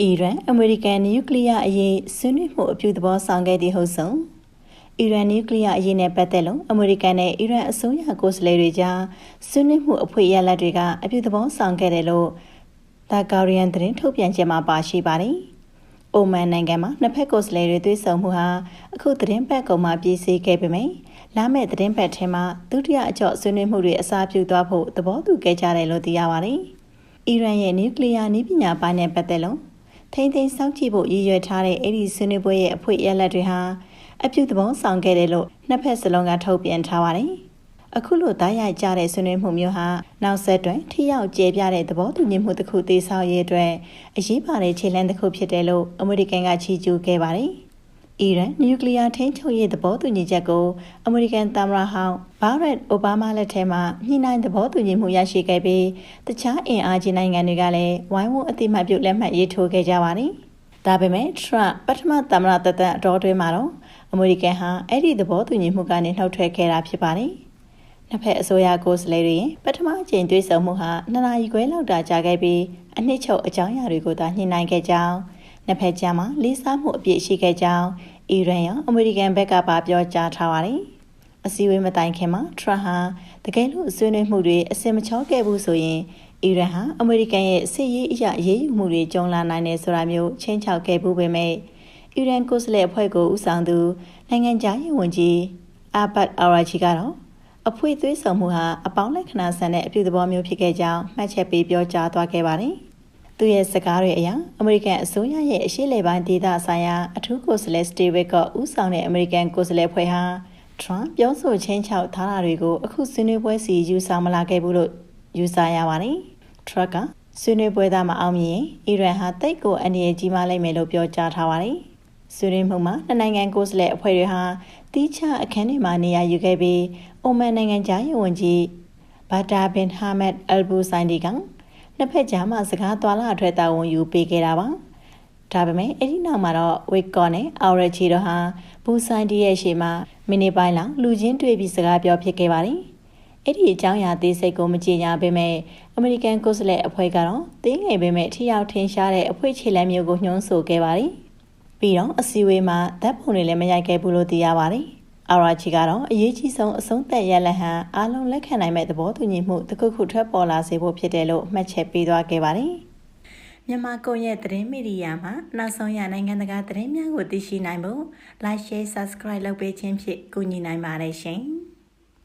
အီရန်အမေရိကန်နျူကလ িয়ার အရေးဆွေးနွေးမှုအပြုသဘောဆောင်ခဲ့သည့်ဟုတ်ဆုံးအီရန်နျူကလ িয়ার အရေးနဲ့ပတ်သက်လို့အမေရိကန်နဲ့အီရန်အစိုးရကိုယ်စားလှယ်တွေကြားဆွေးနွေးမှုအဖွဲ့ရလဒ်တွေကအပြုသဘောဆောင်ခဲ့တယ်လို့ဒါကာရီယန်သတင်းထုတ်ပြန်ချက်မှာပါရှိပါတယ်။အိုမန်နိုင်ငံမှာနှစ်ဖက်ကိုယ်စားလှယ်တွေတွေ့ဆုံမှုဟာအခုသတင်းပတ်ကုန်မှာပြည့်စည်ခဲ့ပေမယ့်လာမယ့်သတင်းပတ်ထဲမှာဒုတိယအကြော့ဆွေးနွေးမှုတွေအစားပြုသွားဖို့သဘောတူခဲ့ကြတယ်လို့သိရပါတယ်။အီရန်ရဲ့နျူကလ িয়ার နည်းပညာပိုင်းနဲ့ပတ်သက်လို့ ထိမ့်သိမ်းစောင့်ကြည့်ဖို့ရည်ရွယ်ထားတဲ့အဲ့ဒီဆွေးနွေးပွဲရဲ့အဖွဲ့ရလက်တွေဟာအပြုသဘောဆောင်ခဲ့တယ်လို့နှစ်ဖက်စလုံးကထုတ်ပြန်ထားပါတယ်။အခုလိုတားရိုက်ကြတဲ့ဆွေးနွေးမှုမျိုးဟာနောက်ဆက်တွဲထိရောက်ကျေပြတဲ့သဘောတူညီမှုတစ်ခုတည်ဆောက်ရေးအတွက်အရေးပါတဲ့ခြေလှမ်းတစ်ခုဖြစ်တယ်လို့အမေရိကန်ကချီးကျူးခဲ့ပါတယ်။ အီရန်နျူကလ িয়ার ထိန်းချုပ်ရေးသဘောတူညီချက်ကိုအမေရိကန်သမ္မတဟောင်းဘာရက်အိုဘားမားလက်ထက်မှာညှိနှိုင်းသဘောတူညီမှုရရှိခဲ့ပြီးတခြားအင်အားကြီးနိုင်ငံတွေကလည်းဝိုင်းဝန်းအတိမတ်ပြုလက်မှတ်ရေးထိုးခဲ့ကြပါတယ်။ဒါပေမဲ့ထရန့်ပထမသမ္မတတသက်အတော်တွင်းမှာတော့အမေရိကန်ဟာအဲ့ဒီသဘောတူညီမှုကနေနှုတ်ထွက်ခဲ့တာဖြစ်ပါတယ်။နှစ်ဖက်အစိုးရကိုယ်စားလှယ်တွေပထမအကြိမ်တွေ့ဆုံမှုဟာနှစ်နာရီခွဲလောက်တာကြာခဲ့ပြီးအနှစ်ချုပ်အကြောင်းအရာတွေကိုသာညှိနှိုင်းခဲ့ကြောင်းနှစ်ဖက်ကြားမှာလေးစားမှုအပြည့်ရှိခဲ့ကြောင်း အီရန်ရောအမေရိကန်ဘက်ကပါပြောကြားထားပါတယ်။အစည်းအဝေးမတိုင်ခင်မှာထရန့်ဟာတကယ်လို့ဆွေးနွေးမှုတွေအစင်မချောခဲ့ဘူးဆိုရင်အီရန်ဟာအမေရိကန်ရဲ့စစ်ရေးအရာရေးယူမှုတွေကြုံလာနိုင်တယ်ဆိုတာမျိုးချင်းချောက်ခဲ့ဘူးပေမဲ့အီရန်ကိုစလေအဖွဲ့ကိုဦးဆောင်သူနိုင်ငံခြားရေးဝန်ကြီးအာဘတ်အာရာဂျီကတော့အဖွေသွေးဆောင်မှုဟာအပေါင်းလက္ခဏာဆန်တဲ့အပြုသဘောမျိုးဖြစ်ခဲ့ကြောင်းမှတ်ချက်ပေးပြောကြားသွားခဲ့ပါတယ်။ သူရဲ့စကားတွေအရအမေရိကန်အစိုးရရဲ့အရှိလေပိုင်းဒေသဆိုင်ရာအထူးကိုယ်စားလှယ်စတီဗစ်ကဦးဆောင်တဲ့အမေရိကန်ကိုယ်စားလှယ်ဖွဲ့ဟာထရန့်ပြောဆိုချင်းချောက်ထားတာတွေကိုအခုဆွေးနွေးပွဲစီယူဆောင်မလာခဲ့ဘူးလို့ယူဆရပါတယ်။ထရက်ကဆွေးနွေးပွဲသားမအောင်မြင်အီရန်ဟာတိတ်ကိုအနေနဲ့ကြီးမားလိုက်မယ်လို့ပြောကြားထားပါတယ်။ဆွေးနွေးမှုမှာနှစ်နိုင်ငံကိုယ်စားလှယ်အဖွဲ့တွေဟာတီးခြားအခန်းတွေမှာနေရာယူခဲ့ပြီးအိုမန်နိုင်ငံသားရေးဝန်ကြီးဘာတာဘင်ဟာမက်အယ်ဘူဆိုင်ဒီက နှစ်ဖက်ကြားမှာစကားသွာလာအထွေတာဝန်ယူပေးခဲ့တာပါဒါပေမဲ့အဲ့ဒီနောက်မှာတော့ဝစ်ကော့နဲ့အော်ရချီတို့ဟာဘူဆိုင်တီရဲ့ရှေ့မှာမိနစ်ပိုင်းလောက်လူချင်းတွေ့ပြီးစကားပြောဖြစ်ခဲ့ပါတယ်အဲ့ဒီအကြောင်းအရာသေးစိတ်ကိုမကြေညာပေမဲ့အမေရိကန်ကိုယ်စားလှယ်အဖွဲ့ကတော့တင်းငယ်ပေမဲ့ထိရောက်ထင်ရှားတဲ့အဖွဲ့ခြေလှမ်းမျိုးကိုညွှန်းဆိုခဲ့ပါတယ်ပြီးတော့အစည်းအဝေးမှာဓာတ်ပုံတွေလည်းမရိုက်ခဲ့ဘူးလို့သိရပါတယ် အာရာချီကတော့အရေးကြီးဆုံးအဆုံးသက်ရလဟန်အားလုံးလက်ခံနိုင်မဲ့သဘောတူညီမှုတစ်ခုခုထွက်ပေါ်လာစေဖို့ဖြစ်တယ်လို့မှတ်ချက်ပေးသွားခဲ့ပါတယ်။မြန်မာကွန်ရက်သတင်းမီဒီယာမှာနောက်ဆုံးရနိုင်ငံတကာသတင်းများကိုသိရှိနိုင်ဖို့ Like Share Subscribe လုပ်ပေးခြင်းဖြင့်ကူညီနိုင်ပါတယ်ရှင်။